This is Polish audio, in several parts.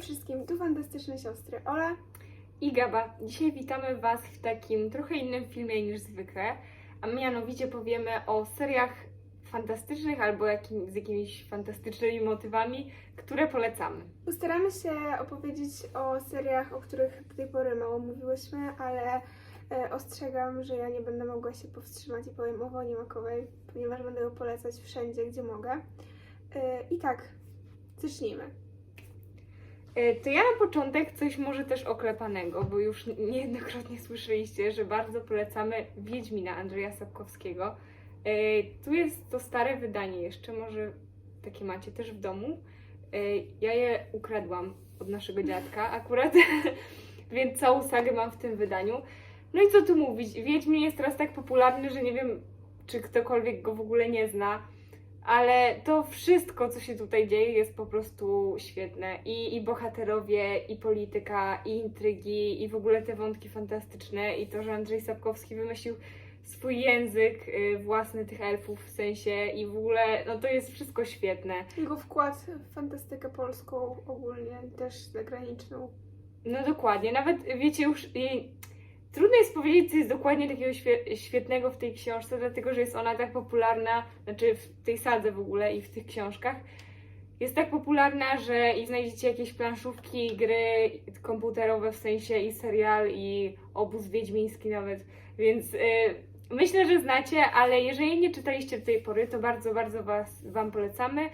wszystkim, tu fantastyczne siostry Ola. i Gaba. Dzisiaj witamy Was w takim trochę innym filmie niż zwykle, a mianowicie powiemy o seriach fantastycznych albo jakim, z jakimiś fantastycznymi motywami, które polecamy. Postaramy się opowiedzieć o seriach, o których do tej pory mało mówiłyśmy, ale e, ostrzegam, że ja nie będę mogła się powstrzymać i powiem o wojnie makowej, ponieważ będę ją polecać wszędzie, gdzie mogę. E, I tak, zacznijmy. E, To ja na początek coś może też oklepanego, bo już niejednokrotnie słyszeliście, że bardzo polecamy Wiedźmina Andrzeja Sapkowskiego. E, Tu jest to stare wydanie jeszcze, może takie macie też w domu. E, Ja je ukradłam od naszego dziadka akurat, więc całą sagę mam w tym wydaniu. No i co tu mówić, Wiedźmin jest teraz tak popularny, że nie wiem, czy ktokolwiek go w ogóle nie zna. Ale to wszystko, co się tutaj dzieje, jest po prostu świetne. I, I bohaterowie, i polityka, i intrygi, i w ogóle te wątki fantastyczne, i to, że Andrzej Sapkowski wymyślił swój język y, własny tych elfów w sensie, i w ogóle, no to jest wszystko świetne. Jego wkład w fantastykę polską ogólnie, też zagraniczną. No dokładnie, nawet wiecie już. Trudno jest powiedzieć, co jest dokładnie takiego świe- świetnego w tej książce, dlatego że jest ona tak popularna, znaczy w tej sadze w ogóle i w tych książkach. Jest tak popularna, że i znajdziecie jakieś planszówki, gry komputerowe w sensie i serial, i obóz wiedźmiński nawet. Więc y, myślę, że znacie, ale jeżeli nie czytaliście do tej pory, to bardzo, bardzo was, Wam polecamy.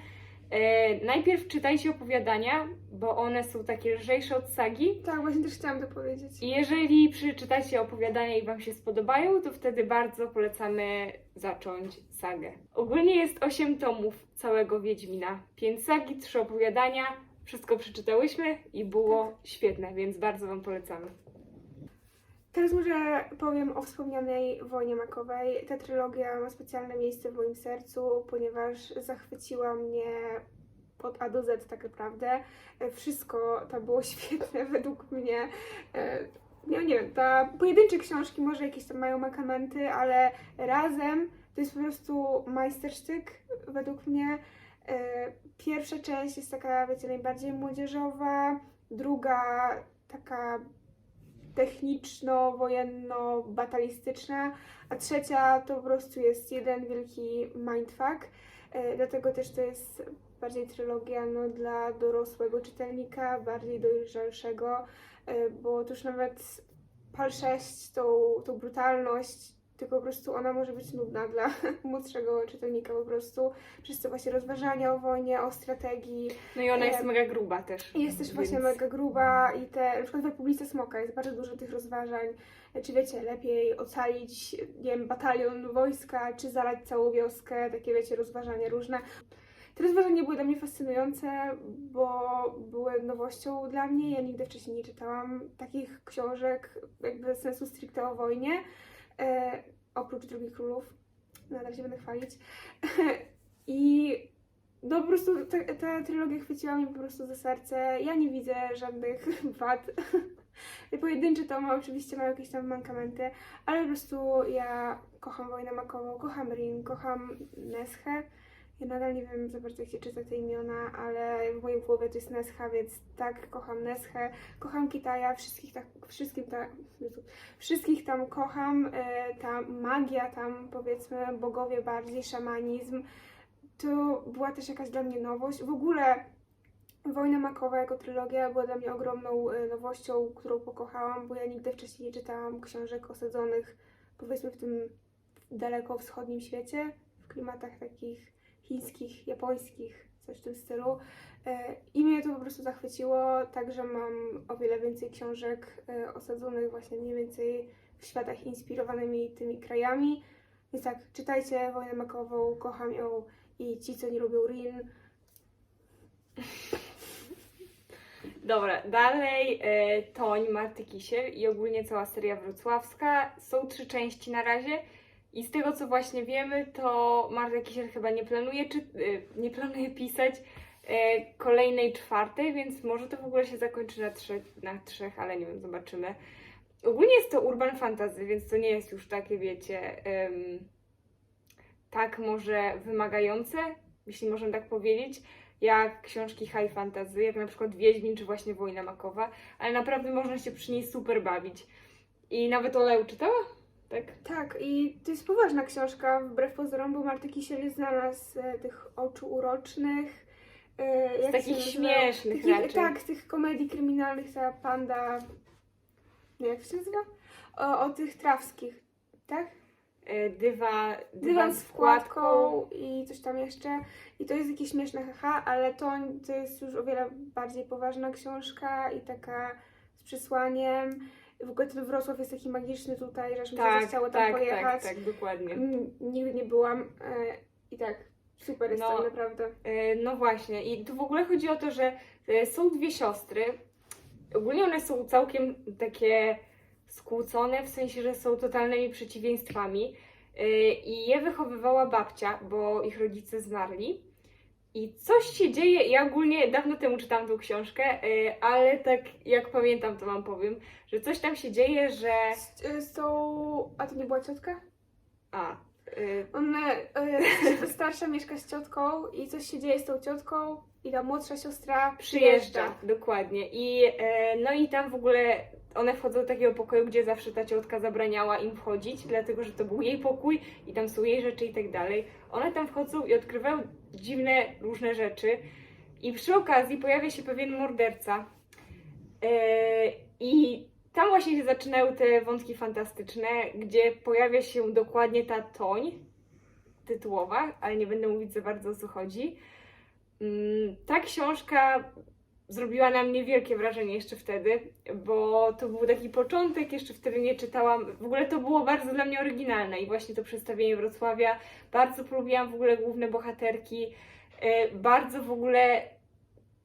E, najpierw czytajcie opowiadania, bo one są takie lżejsze od sagi. Tak, właśnie też chciałam to powiedzieć. I jeżeli przeczytacie opowiadania i Wam się spodobają, to wtedy bardzo polecamy zacząć sagę. Ogólnie jest 8 tomów całego Wiedźmina. 5 sagi, 3 opowiadania. Wszystko przeczytałyśmy i było świetne, więc bardzo Wam polecamy. Teraz może powiem o wspomnianej Wojnie Makowej. Ta trylogia ma specjalne miejsce w moim sercu, ponieważ zachwyciła mnie od A do Z tak naprawdę. Wszystko tam było świetne według mnie. E, No nie wiem, ta pojedyncze książki może jakieś tam mają makamenty, ale razem to jest po prostu majstersztyk według mnie. E, Pierwsza część jest taka, wiecie, najbardziej młodzieżowa, druga taka techniczno-wojenno-batalistyczna, a trzecia to po prostu jest jeden wielki mindfuck. E, dlatego też to jest bardziej trylogia no, dla dorosłego czytelnika, bardziej dojrzalszego, e, bo to już nawet PAL 6, tą, tą brutalność, tylko po prostu ona może być nudna dla młodszego czytelnika po prostu, przez to właśnie rozważania o wojnie, o strategii, No i ona jest E, mega gruba też. jest też właśnie więc- mega gruba i te, na przykład w Republice Smoka jest bardzo dużo tych rozważań, czy wiecie, lepiej ocalić, nie wiem, batalion wojska, czy zalać całą wioskę, takie wiecie, rozważania różne. Te rozważania były dla mnie fascynujące, bo były nowością dla mnie. Ja nigdy wcześniej nie czytałam takich książek, jakby sensu stricte o wojnie, e, oprócz Drugich Królów. Nadal się będę chwalić. I no po prostu ta, ta trylogia chwyciła mnie po prostu za serce. Ja nie widzę żadnych wad. Pojedyncze tomy oczywiście mają jakieś tam mankamenty, ale po prostu ja kocham Wojnę Makową, kocham Rin, kocham Neschę. Ja nadal nie wiem za bardzo jak się czyta te imiona, ale w mojej głowie to jest Nescha, więc tak, kocham Neschę, kocham Kitaja, wszystkich tak, wszystkim wszystkich tam kocham, e, ta magia tam powiedzmy, bogowie bardziej, szamanizm, to była też jakaś dla mnie nowość. W ogóle Wojna Makowa jako trylogia była dla mnie ogromną e, nowością, którą pokochałam, bo ja nigdy wcześniej nie czytałam książek osadzonych powiedzmy w tym daleko wschodnim świecie, w klimatach takich chińskich, japońskich, coś w tym stylu. E, I mnie to po prostu zachwyciło, także mam o wiele więcej książek e, osadzonych właśnie mniej więcej w światach inspirowanymi tymi krajami. Więc tak, czytajcie Wojnę Makową, kocham ją i ci, co nie lubią Rin, Dobra, dalej e, Toń Marty Kisiel i ogólnie cała seria wrocławska. Są trzy części na razie i z tego co właśnie wiemy, to Marta Kisiel chyba nie planuje, czy, e, nie planuje pisać e, kolejnej czwartej, więc może to w ogóle się zakończy na, trzech, na trzech, ale nie wiem, zobaczymy. Ogólnie jest to urban fantasy, więc to nie jest już takie, wiecie, em, tak może wymagające, jeśli można tak powiedzieć. jak książki high fantasy, jak na przykład Wiedźmin czy właśnie Wojna Makowa, ale naprawdę można się przy niej super bawić. I nawet ją czytała? Tak? Tak, i to jest poważna książka, wbrew pozorom, bo Marta Kisiel nie znalazł e, tych oczu urocznych. E, jak takich się nazywają? śmiesznych Takich- raczej. Tak, tych komedii kryminalnych, ta panda, nie, jak się nazywa? O, o tych trawskich, tak? E, Dywa, Dywan z wkładką i coś tam jeszcze. I to jest jakieś śmieszne haha, ale to, to jest już o wiele bardziej poważna książka i taka z przesłaniem. W ogóle ten Wrocław jest taki magiczny tutaj, że aż mi się Tak, zachciało tam tak, tak, pojechać. tak, dokładnie. Mm, Nigdy nie byłam e, i tak, super jest No. tam naprawdę. E, No właśnie, i tu w ogóle chodzi o to, że e, są dwie siostry. Ogólnie one są całkiem takie skłócone, w sensie, że są totalnymi przeciwieństwami. E, I je wychowywała babcia, bo ich rodzice zmarli. I coś się dzieje, ja ogólnie dawno temu czytałam tą książkę, e, ale tak jak pamiętam, to wam powiem, że coś tam się dzieje, że. Z, e, z tą... A to nie była ciotka? A. e, Ona, e, starsza mieszka z ciotką i coś się dzieje z tą ciotką i ta młodsza siostra Przyjeżdża, dokładnie. I e, no i tam w ogóle one wchodzą do takiego pokoju, gdzie zawsze ta ciotka zabraniała im wchodzić, dlatego że to był jej pokój i tam są jej rzeczy i tak dalej. One tam wchodzą i odkrywają dziwne, różne rzeczy. I przy okazji pojawia się pewien morderca. E, I tam właśnie się zaczynają te wątki fantastyczne, gdzie pojawia się dokładnie ta toń tytułowa, ale nie będę mówić za bardzo o co chodzi. Mm, Ta książka zrobiła na mnie wielkie wrażenie jeszcze wtedy, bo to był taki początek, jeszcze wtedy nie czytałam. W ogóle to było bardzo dla mnie oryginalne i właśnie to przedstawienie Wrocławia. Bardzo polubiłam w ogóle główne bohaterki. E, Bardzo w ogóle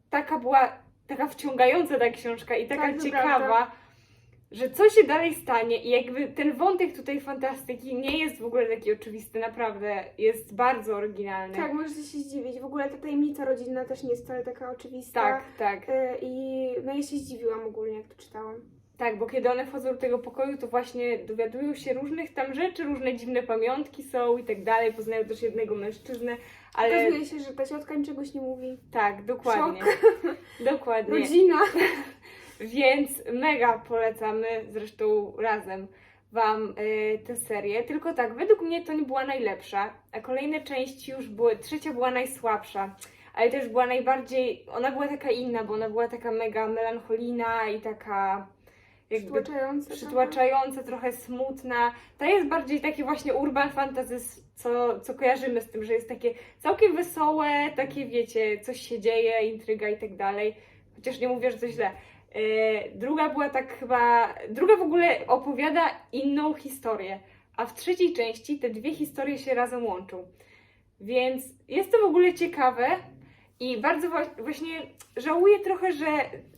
taka była, taka wciągająca ta książka i taka Tak, ciekawa. Że co się dalej stanie i jakby ten wątek tutaj fantastyki nie jest w ogóle taki oczywisty, naprawdę jest bardzo oryginalny. Tak, możecie się zdziwić. W ogóle ta tajemnica rodzinna też nie jest wcale taka oczywista. tak, tak. E, I no ja się zdziwiłam ogólnie, jak to czytałam. Tak, bo kiedy one wchodzą do tego pokoju, to właśnie dowiadują się różnych tam rzeczy, różne dziwne pamiątki są i tak dalej. Poznają też jednego mężczyznę, ale Okazuje się, że ta ciotka niczegś nie mówi. tak, dokładnie. Dokładnie. Rodzina. Więc mega polecamy, zresztą razem Wam y, tę serię. Tylko tak, według mnie to nie była najlepsza, a kolejne części już były, trzecia była najsłabsza, ale też była najbardziej, ona była taka inna, bo ona była taka mega melancholijna i taka jakby Przytłaczające. przytłaczająca, trochę smutna. Ta jest bardziej takie właśnie urban fantasy, co, co kojarzymy z tym, że jest takie całkiem wesołe, takie wiecie, coś się dzieje, intryga i tak dalej. Chociaż nie mówię, że to źle. E, Druga była tak chyba. Druga w ogóle opowiada inną historię, a w trzeciej części te dwie historie się razem łączą. Więc jest to w ogóle ciekawe i bardzo właśnie żałuję trochę, że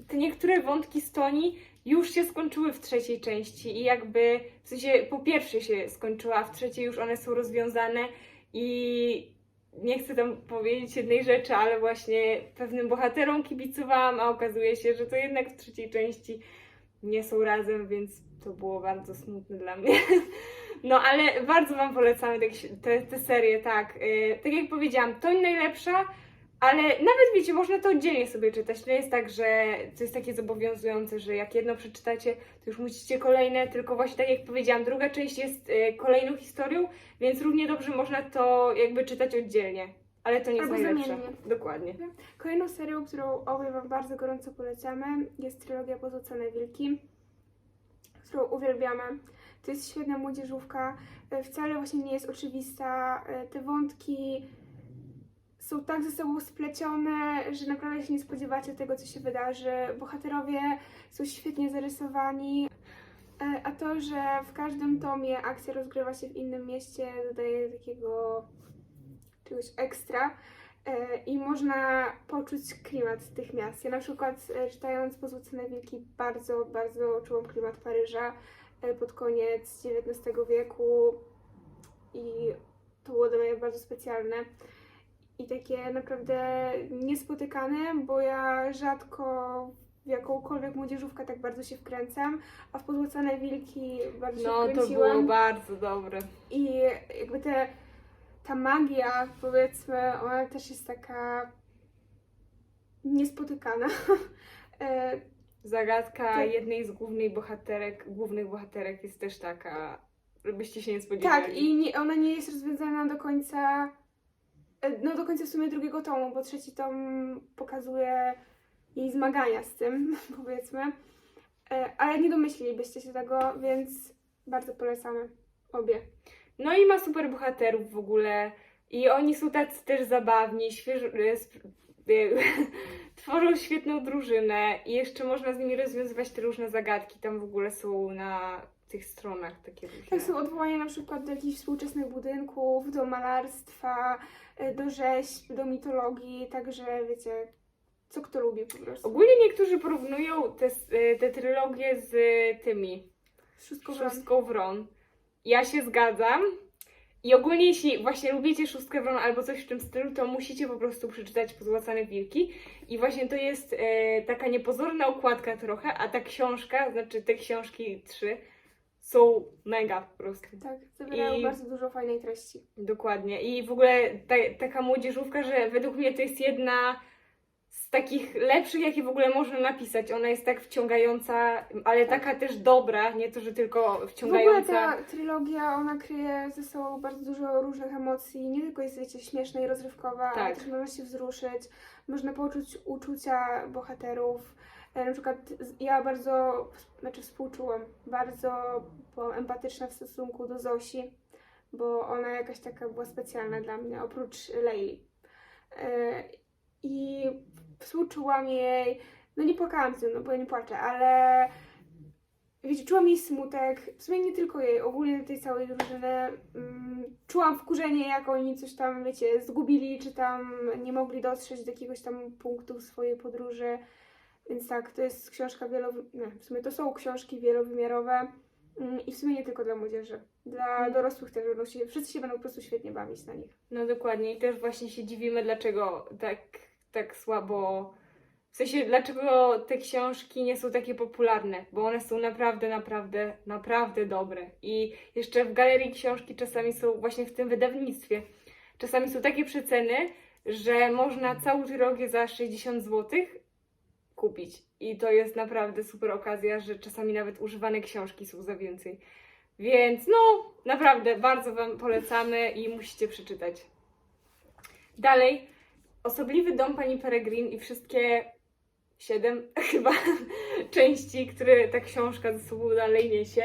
te niektóre wątki z Toni już się skończyły w trzeciej części i jakby w sensie po pierwszej się skończyła, a w trzeciej już one są rozwiązane i nie chcę tam powiedzieć jednej rzeczy, ale właśnie pewnym bohaterom kibicowałam, a okazuje się, że to jednak w trzeciej części nie są razem, więc to było bardzo smutne dla mnie. No ale bardzo Wam polecamy te, te, serie, tak. Yy, tak jak powiedziałam, to najlepsza, ale nawet wiecie, można to oddzielnie sobie czytać. To nie jest tak, że to jest takie zobowiązujące, że jak jedno przeczytacie, to już musicie kolejne, tylko właśnie tak jak powiedziałam, druga część jest y, kolejną historią, więc równie dobrze można to jakby czytać oddzielnie. Ale to nie jest Albo najlepsze. zamiennie. Dokładnie. Kolejną serią, którą obie Wam bardzo gorąco polecamy, jest trylogia Pozłocone Wilki, którą uwielbiamy. To jest świetna młodzieżówka, e, wcale właśnie nie jest oczywista. E, Te wątki są tak ze sobą splecione, że naprawdę się nie spodziewacie tego, co się wydarzy. Bohaterowie są świetnie zarysowani. E, A to, że w każdym tomie akcja rozgrywa się w innym mieście, dodaje takiego czegoś ekstra e, i można poczuć klimat tych miast. Ja na przykład e, czytając Pozłocone Wilki bardzo, bardzo czułam klimat Paryża pod koniec XIX wieku i to było dla mnie bardzo specjalne i takie naprawdę niespotykane, bo ja rzadko w jakąkolwiek młodzieżówkę tak bardzo się wkręcam, a w Pozłocone Wilki bardzo No się to wkręciłam. było bardzo dobre. I jakby te, ta magia, powiedzmy, ona też jest taka niespotykana. E, Zagadka Tak. jednej z głównych bohaterek, głównych bohaterek jest też taka, żebyście się nie spodziewali. tak, i nie, ona nie jest rozwiązana do końca, no do końca w sumie drugiego tomu, bo trzeci tom pokazuje jej zmagania z tym, powiedzmy. E, ale nie domyślilibyście się tego, więc bardzo polecamy obie. No i ma super bohaterów w ogóle. I oni są tacy też zabawni, świeżo, e, e, tworzą świetną drużynę i jeszcze można z nimi rozwiązywać te różne zagadki. Tam w ogóle są na tych stronach takie różne. Tak są odwołania na przykład do jakichś współczesnych budynków, do malarstwa, e, do rzeźb, do mitologii, także wiecie, co kto lubi po prostu. Ogólnie niektórzy porównują te, e, te trylogie z tymi Wszystko wam. Szóstką Wron. Ja się zgadzam. I ogólnie, jeśli właśnie lubicie Szóstkę Wron albo coś w tym stylu, to musicie po prostu przeczytać Pozłacane Wilki. I właśnie to jest e, taka niepozorna okładka trochę, a ta książka, znaczy te książki trzy, są mega po prostu. Tak, zawierają I- bardzo dużo fajnej treści. Dokładnie. I w ogóle ta, taka młodzieżówka, że według mnie to jest jedna z takich lepszych, jakie w ogóle można napisać. Ona jest tak wciągająca, ale taka też dobra, nie to, że tylko W ogóle wciągająca. ta trylogia, ona kryje ze sobą bardzo dużo różnych emocji. Nie tylko jest, wiecie, śmieszna i rozrywkowa, ale Tak. też można się wzruszyć, można poczuć uczucia bohaterów. E, Na przykład ja bardzo, znaczy współczułam, bardzo byłam empatyczna w stosunku do Zosi, bo ona jakaś taka była specjalna dla mnie, oprócz Leili. E, I współczułam jej, no nie płakałam z nią, no bo ja nie płaczę, ale wiecie, czułam jej smutek, w sumie nie tylko jej, ogólnie tej całej drużyny. Mm, czułam wkurzenie, jak oni coś tam, wiecie, zgubili, czy tam nie mogli dotrzeć do jakiegoś tam punktu w swojej podróży. Więc tak, to jest książka wielowy... Nie, w sumie to są książki wielowymiarowe mm, i w sumie nie tylko dla młodzieży. Dla Mm. dorosłych też będą się, wszyscy się będą po prostu świetnie bawić na nich. No dokładnie. I też właśnie się dziwimy, dlaczego tak, tak słabo. W sensie, dlaczego te książki nie są takie popularne, bo one są naprawdę, naprawdę, naprawdę dobre. I jeszcze w galerii książki czasami są, właśnie w tym wydawnictwie, czasami są takie przeceny, że można całą trylogię za 60 zł kupić. I to jest naprawdę super okazja, że czasami nawet używane książki są za więcej. Więc no, naprawdę bardzo Wam polecamy i musicie przeczytać. Dalej, osobliwy dom pani Peregrin i wszystkie siedem chyba części, które ta książka ze sobą dalej niesie.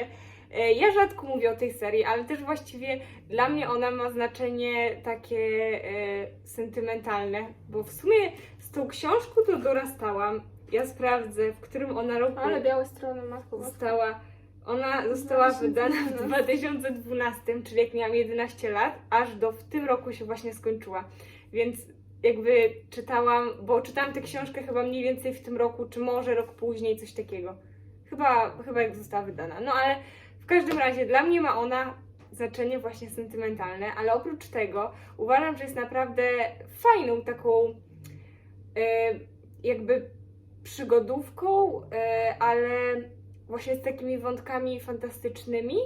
E, Ja rzadko mówię o tej serii, ale też właściwie dla mnie ona ma znaczenie takie e, sentymentalne, bo w sumie z tą książką to dorastałam. Ja sprawdzę, w którym ona roku Ale białe strony, matko boska. została. Ona została wydana w 2012. 2012, czyli jak miałam 11 lat, aż do w tym roku się właśnie skończyła. Więc jakby czytałam, bo czytałam tę książkę chyba mniej więcej w tym roku, czy może rok później, coś takiego. Chyba, chyba jak została wydana. No ale w każdym razie dla mnie ma ona znaczenie właśnie sentymentalne, ale oprócz tego uważam, że jest naprawdę fajną taką e, jakby przygodówką, e, ale właśnie z takimi wątkami fantastycznymi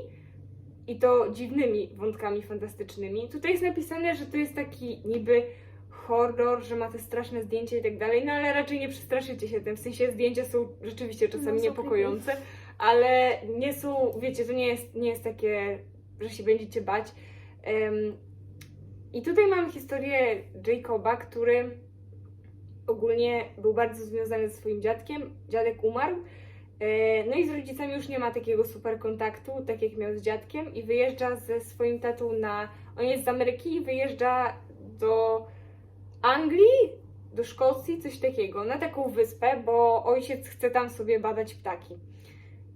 i to dziwnymi wątkami fantastycznymi. Tutaj jest napisane, że to jest taki niby horror, że ma te straszne zdjęcia i tak dalej, no ale raczej nie przestraszycie się tym. W sensie zdjęcia są rzeczywiście czasami No, są niepokojące, ale nie są, wiecie, to nie jest, nie jest takie, że się będziecie bać. Em, I tutaj mamy historię Jacoba, który ogólnie był bardzo związany ze swoim dziadkiem. Dziadek umarł. E, No i z rodzicami już nie ma takiego super kontaktu, tak jak miał z dziadkiem, i wyjeżdża ze swoim tatą na. On jest z Ameryki i wyjeżdża do Anglii, do Szkocji, coś takiego, na taką wyspę, bo ojciec chce tam sobie badać ptaki.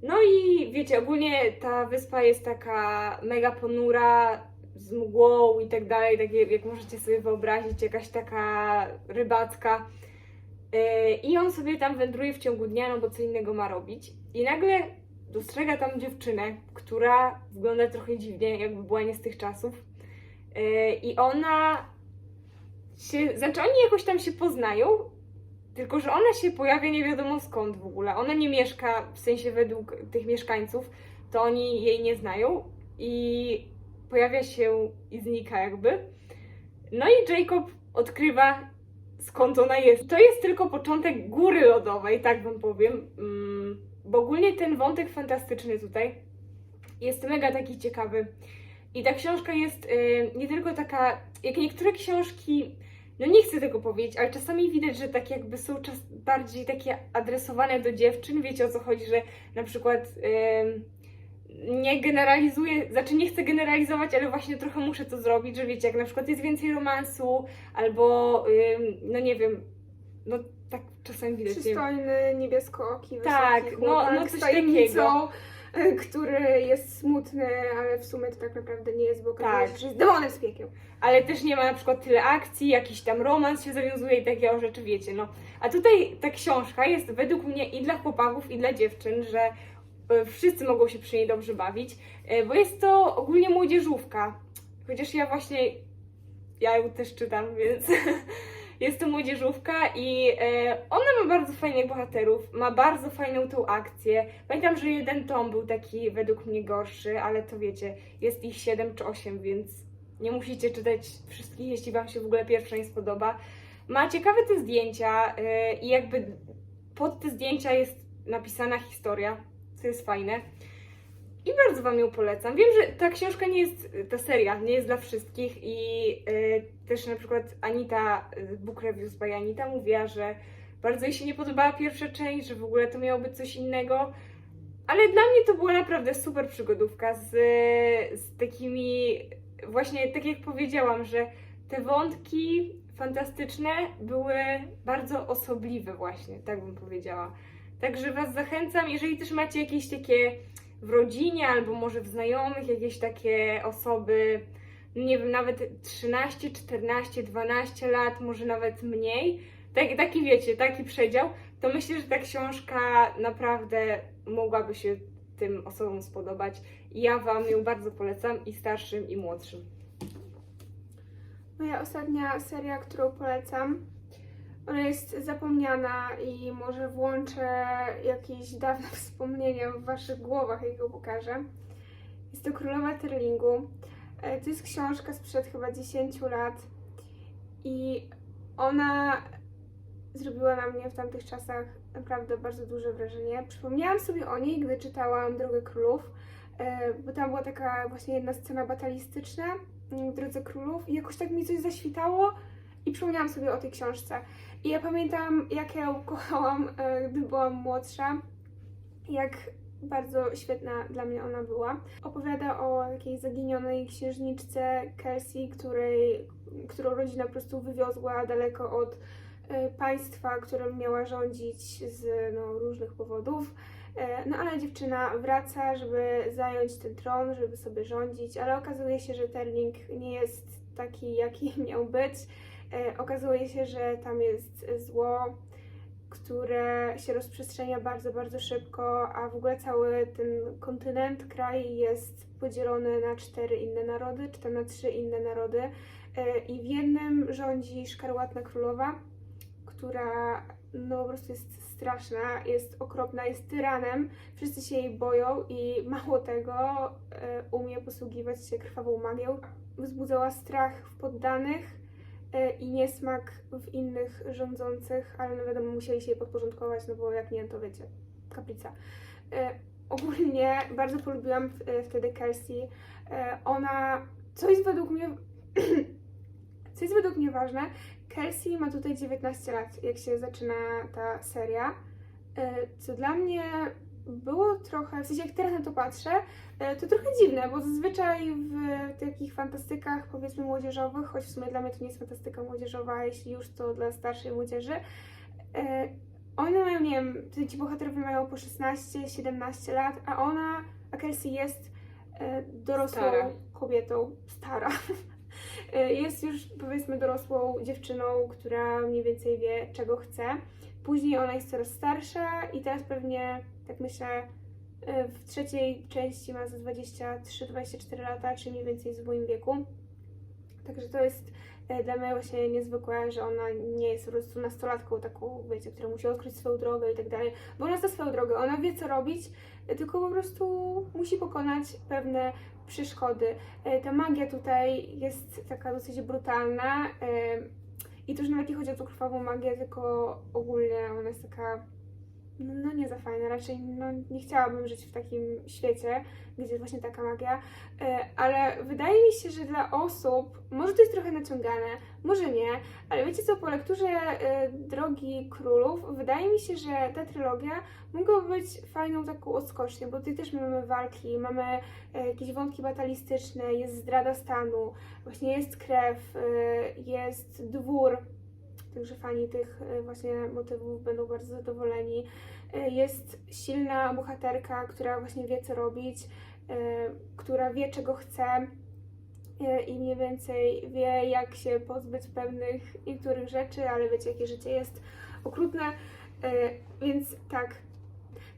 No i wiecie, ogólnie ta wyspa jest taka mega ponura, z mgłą i tak dalej, takie jak możecie sobie wyobrazić, jakaś taka rybacka. Yy, I on sobie tam wędruje w ciągu dnia, no bo co innego ma robić. I nagle dostrzega tam dziewczynę, która wygląda trochę dziwnie, jakby była nie z tych czasów. Yy, I ona się, znaczy oni jakoś tam się poznają, tylko że ona się pojawia nie wiadomo skąd w ogóle. Ona nie mieszka, w sensie według tych mieszkańców, to oni jej nie znają i pojawia się i znika jakby. No i Jacob odkrywa skąd ona jest. To jest tylko początek góry lodowej, tak wam powiem. Mm, Bo ogólnie ten wątek fantastyczny tutaj jest mega taki ciekawy. I ta książka jest y, nie tylko taka, jak niektóre książki, no nie chcę tego powiedzieć, ale czasami widać, że tak jakby są czas bardziej takie adresowane do dziewczyn. Wiecie o co chodzi, że na przykład nie generalizuję, znaczy nie chcę generalizować, ale właśnie trochę muszę to zrobić, że wiecie, jak na przykład jest więcej romansu, albo ym, no nie wiem, no tak czasami widać. Przystojny, niebieskooki, Tak, wysoki no- no coś tajemnicą, e, który jest smutny, ale w sumie to tak naprawdę nie jest, bo Tak. się, że jest demonem z piekieł. ale też nie ma na przykład tyle akcji, jakiś tam romans się zawiązuje i takie rzeczy, wiecie, no. A tutaj ta książka jest według mnie i dla chłopaków, i dla dziewczyn, że wszyscy mogą się przy niej dobrze bawić, e, bo jest to ogólnie młodzieżówka. Chociaż ja właśnie, ja ją też czytam, więc jest to młodzieżówka i e, ona ma bardzo fajnych bohaterów, ma bardzo fajną tą akcję. Pamiętam, że jeden tom był taki według mnie gorszy, ale to wiecie, jest ich 7 czy 8, więc nie musicie czytać wszystkich, jeśli Wam się w ogóle pierwsza nie spodoba. Ma ciekawe te zdjęcia i jakby pod te zdjęcia jest napisana historia, co jest fajne. I bardzo Wam ją polecam. Wiem, że ta książka nie jest, ta seria nie jest dla wszystkich i yy, też na przykład Anita, yy, Book Reviews by Anita mówiła, że bardzo jej się nie podobała pierwsza część, że w ogóle to miało być coś innego. Ale dla mnie to była naprawdę super przygodówka z, z takimi właśnie tak jak powiedziałam, że te wątki fantastyczne były bardzo osobliwe właśnie, tak bym powiedziała. Także Was zachęcam, jeżeli też macie jakieś takie w rodzinie albo może w znajomych jakieś takie osoby, nie wiem, nawet 13, 14, 12 lat, może nawet mniej, tak, taki wiecie, taki przedział, to myślę, że ta książka naprawdę mogłaby się tym osobom spodobać. I ja Wam ją bardzo polecam i starszym, i młodszym. Moja ostatnia seria, którą polecam, ona jest zapomniana i może włączę jakieś dawne wspomnienia w Waszych głowach, jak ją pokażę. Jest to Królowa Terlingu. E, To jest książka sprzed chyba 10 lat i ona zrobiła na mnie w tamtych czasach naprawdę bardzo duże wrażenie. Przypomniałam sobie o niej, gdy czytałam Drogę Królów, e, bo tam była taka właśnie jedna scena batalistyczna w Drodze Królów i jakoś tak mi coś zaświtało i przypomniałam sobie o tej książce. I ja pamiętam, jak ja ją kochałam, e, gdy byłam młodsza, jak bardzo świetna dla mnie ona była. Opowiada o takiej zaginionej księżniczce Kelsey, której, którą rodzina po prostu wywiozła daleko od e, państwa, którym miała rządzić z no, różnych powodów. E, No ale dziewczyna wraca, żeby zająć ten tron, żeby sobie rządzić, ale okazuje się, że Terling nie jest taki, jaki miał być. E, Okazuje się, że tam jest zło, które się rozprzestrzenia bardzo, bardzo szybko, a w ogóle cały ten kontynent, kraj jest podzielony na cztery inne narody, czy tam na trzy inne narody. E, I w jednym rządzi szkarłatna królowa, która no po prostu jest straszna, jest okropna, jest tyranem, wszyscy się jej boją i mało tego e, umie posługiwać się krwawą magią. Wzbudzała strach w poddanych i niesmak w innych rządzących, ale no wiadomo, musieli się jej podporządkować, no bo jak nie, to wiecie, kaplica. E, ogólnie bardzo polubiłam e, wtedy Kelsey. E, ona, co jest według mnie, co jest według mnie ważne, Kelsey ma tutaj 19 lat, jak się zaczyna ta seria, e, co dla mnie było trochę, w sensie jak teraz na to patrzę, e, to trochę dziwne, bo zazwyczaj w takich fantastykach powiedzmy młodzieżowych, choć w sumie dla mnie to nie jest fantastyka młodzieżowa, jeśli już to dla starszej młodzieży, e, one mają, nie wiem, ci bohaterowie mają po 16-17 lat, a ona, a Kelsey jest e, dorosłą Stara. kobietą, stara. Jest już powiedzmy dorosłą dziewczyną, która mniej więcej wie, czego chce. Później ona jest coraz starsza i teraz pewnie, tak myślę, e, w trzeciej części ma za 23-24 lata, czyli mniej więcej w moim wieku. Także to jest e, dla mnie właśnie niezwykłe, że ona nie jest po prostu nastolatką taką, wiecie, która musi odkryć swoją drogę i tak dalej, bo ona zna swoją drogę, ona wie co robić, e, tylko po prostu musi pokonać pewne przeszkody. Ta magia tutaj jest taka dosyć brutalna. I to już nawet nie chodzi o tą krwawą magię, tylko ogólnie ona jest taka, no, no nie za fajna. Raczej no, nie chciałabym żyć w takim świecie, gdzie jest właśnie taka magia. E, Ale wydaje mi się, że dla osób, może to jest trochę naciągane, może nie, ale wiecie co, po lekturze e, Drogi Królów, wydaje mi się, że ta trylogia mogła być fajną taką odskocznią, bo tutaj też mamy walki, mamy e, jakieś wątki batalistyczne, jest zdrada stanu, właśnie jest krew, jest dwór, także fani tych e, właśnie motywów będą bardzo zadowoleni. E, Jest silna bohaterka, która właśnie wie co robić, e, która wie czego chce i mniej więcej wie jak się pozbyć pewnych niektórych rzeczy, ale wiecie jakie życie jest okrutne, więc tak.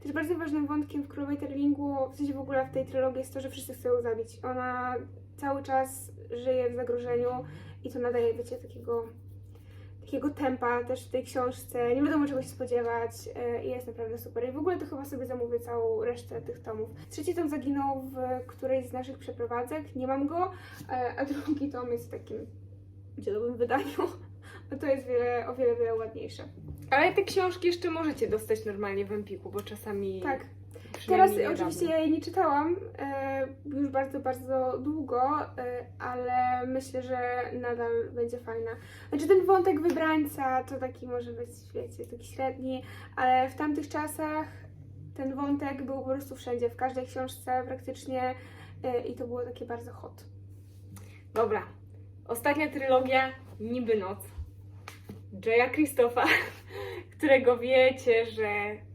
Też bardzo ważnym wątkiem w Królowej Terlingu, w sensie w ogóle w tej trylogii jest to, że wszyscy chcą ją zabić. Ona cały czas żyje w zagrożeniu i to nadaje, wiecie, takiego, takiego tempa też w tej książce. Nie wiadomo czego się spodziewać e, i jest naprawdę super. I w ogóle to chyba sobie zamówię całą resztę tych tomów. Trzeci tom zaginął w którejś z naszych przeprowadzek, nie mam go, e, a drugi tom jest w takim dzielowym wydaniu. No to jest wiele, o wiele, wiele ładniejsze. Ale te książki jeszcze możecie dostać normalnie w Empiku, bo czasami. Tak. Teraz niedawno. oczywiście ja jej nie czytałam e, już bardzo, bardzo długo, e, ale myślę, że nadal będzie fajna. Znaczy ten wątek wybrańca to taki może być, wiecie, taki średni, ale w tamtych czasach ten wątek był po prostu wszędzie, w każdej książce praktycznie e, i to było takie bardzo hot. Dobra. Ostatnia trylogia Niby Noc. Jaya Christopha, którego wiecie, że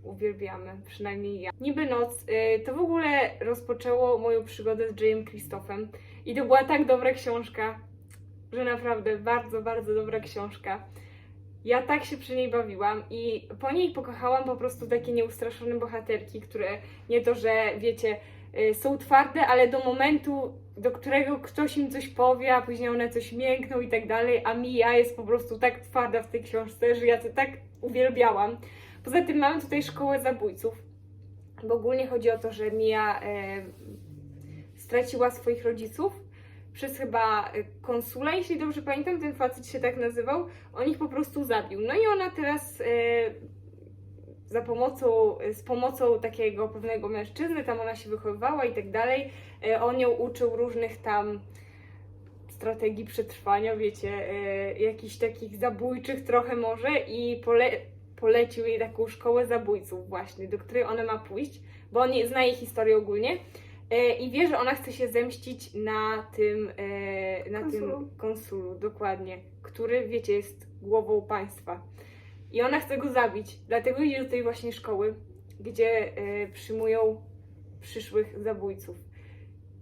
uwielbiamy, przynajmniej ja. Niby Noc y, to w ogóle rozpoczęło moją przygodę z Jayem Christophem i to była tak dobra książka, że naprawdę bardzo, bardzo dobra książka. Ja tak się przy niej bawiłam i po niej pokochałam po prostu takie nieustraszone bohaterki, które nie to, że wiecie, y, są twarde, ale do momentu, do którego ktoś im coś powie, a później one coś miękną i tak dalej, a Mia jest po prostu tak twarda w tej książce, że ja to tak uwielbiałam. Poza tym mamy tutaj szkołę zabójców, bo ogólnie chodzi o to, że Mia e, straciła swoich rodziców przez chyba e, konsula, jeśli dobrze pamiętam, ten facet się tak nazywał, on ich po prostu zabił. No i ona teraz e, za pomocą, z pomocą takiego pewnego mężczyzny, tam ona się wychowywała i tak dalej, e, on ją uczył różnych tam strategii przetrwania, wiecie, e, jakichś takich zabójczych trochę może i pole, polecił jej taką szkołę zabójców właśnie, do której ona ma pójść, bo on zna jej historię ogólnie e, i wie, że ona chce się zemścić na tym, na Konsulu. tym konsulu, dokładnie, który, wiecie, jest głową państwa. I ona chce go zabić, dlatego idzie do tej właśnie szkoły, gdzie e, przyjmują przyszłych zabójców.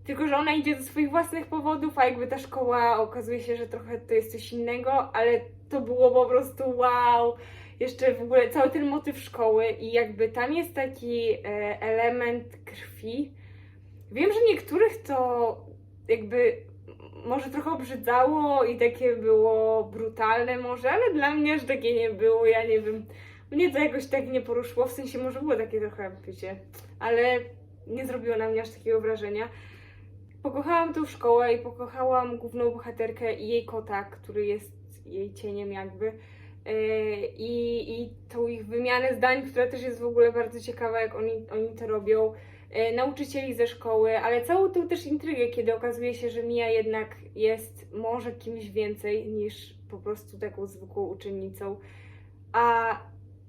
Tylko, że ona idzie ze swoich własnych powodów, a jakby ta szkoła okazuje się, że trochę to jest coś innego, ale to było po prostu wow. Jeszcze w ogóle cały ten motyw szkoły i jakby tam jest taki e, element krwi. Wiem, że niektórych to jakby może trochę obrzydzało i takie było brutalne może, ale dla mnie aż takie nie było, ja nie wiem. Mnie to jakoś tak nie poruszyło, w sensie może było takie trochę, wiecie, ale nie zrobiło na mnie aż takiego wrażenia. Pokochałam tą szkołę i pokochałam główną bohaterkę i jej kota, który jest jej cieniem jakby. Yy, I, I tą ich wymianę zdań, która też jest w ogóle bardzo ciekawa, jak oni, oni to robią. Yy, Nauczycieli ze szkoły, ale całą tą też intrygę, kiedy okazuje się, że Mia jednak jest może kimś więcej niż po prostu taką zwykłą uczennicą. A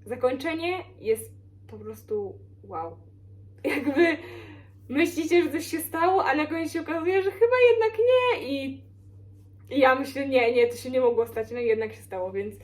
zakończenie jest po prostu wow. Jakby myślicie, że coś się stało, a na koniec się okazuje, że chyba jednak nie i, ja myślę, nie, nie, to się nie mogło stać, no i jednak się stało, więc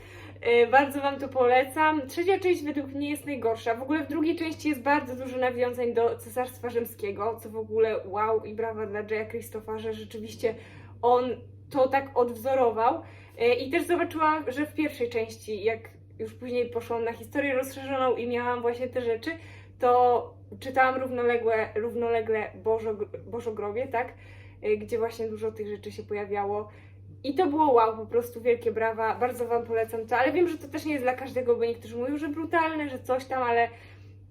bardzo Wam to polecam. Trzecia część według mnie jest najgorsza. W ogóle w drugiej części jest bardzo dużo nawiązań do Cesarstwa Rzymskiego, co w ogóle wow i brawa dla Jaya Christopha, że rzeczywiście on to tak odwzorował. E, I też zobaczyłam, że w pierwszej części, jak już później poszłam na historię rozszerzoną i miałam właśnie te rzeczy, to czytałam równolegle, równolegle Bożo, Bożogrowie, tak? Y, Gdzie właśnie dużo tych rzeczy się pojawiało. I to było wow, po prostu wielkie brawa, bardzo Wam polecam to, ale wiem, że to też nie jest dla każdego, bo niektórzy mówią, że brutalne, że coś tam, ale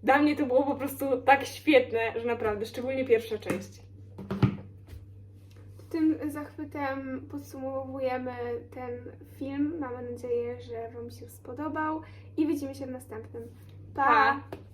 dla mnie to było po prostu tak świetne, że naprawdę, szczególnie pierwsza część. Tym zachwytem podsumowujemy ten film. Mamy nadzieję, że Wam się spodobał i widzimy się w następnym. pa. Pa.